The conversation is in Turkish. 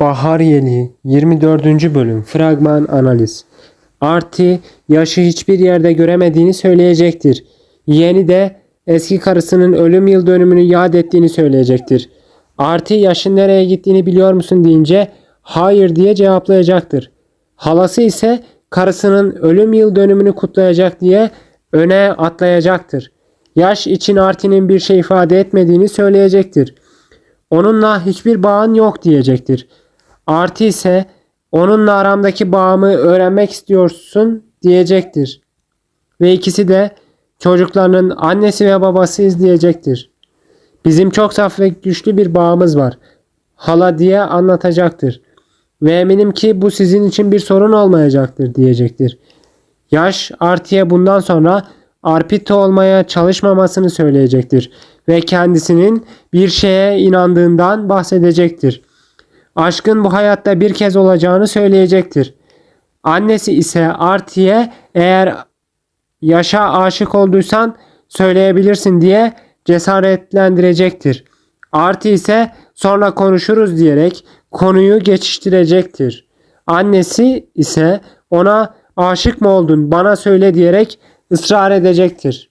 Bahar Yeli 24. bölüm fragman analiz. Arti yaşı hiçbir yerde göremediğini söyleyecektir. Yeğeni de eski karısının ölüm yıl dönümünü yad ettiğini söyleyecektir. Arti yaşın nereye gittiğini biliyor musun deyince hayır diye cevaplayacaktır. Halası ise karısının ölüm yıl dönümünü kutlayacak diye öne atlayacaktır. Yaş için Arti'nin bir şey ifade etmediğini söyleyecektir. Onunla hiçbir bağın yok diyecektir. Artı ise onunla aramdaki bağımı öğrenmek istiyorsun diyecektir. Ve ikisi de çocuklarının annesi ve babası izleyecektir. Bizim çok saf ve güçlü bir bağımız var. Hala diye anlatacaktır. Ve eminim ki bu sizin için bir sorun olmayacaktır diyecektir. Yaş Arti'ye bundan sonra arpito olmaya çalışmamasını söyleyecektir ve kendisinin bir şeye inandığından bahsedecektir. Aşkın bu hayatta bir kez olacağını söyleyecektir. Annesi ise Arti'ye eğer yaşa aşık olduysan söyleyebilirsin diye cesaretlendirecektir. Arti ise sonra konuşuruz diyerek konuyu geçiştirecektir. Annesi ise ona aşık mı oldun bana söyle diyerek ısrar edecektir.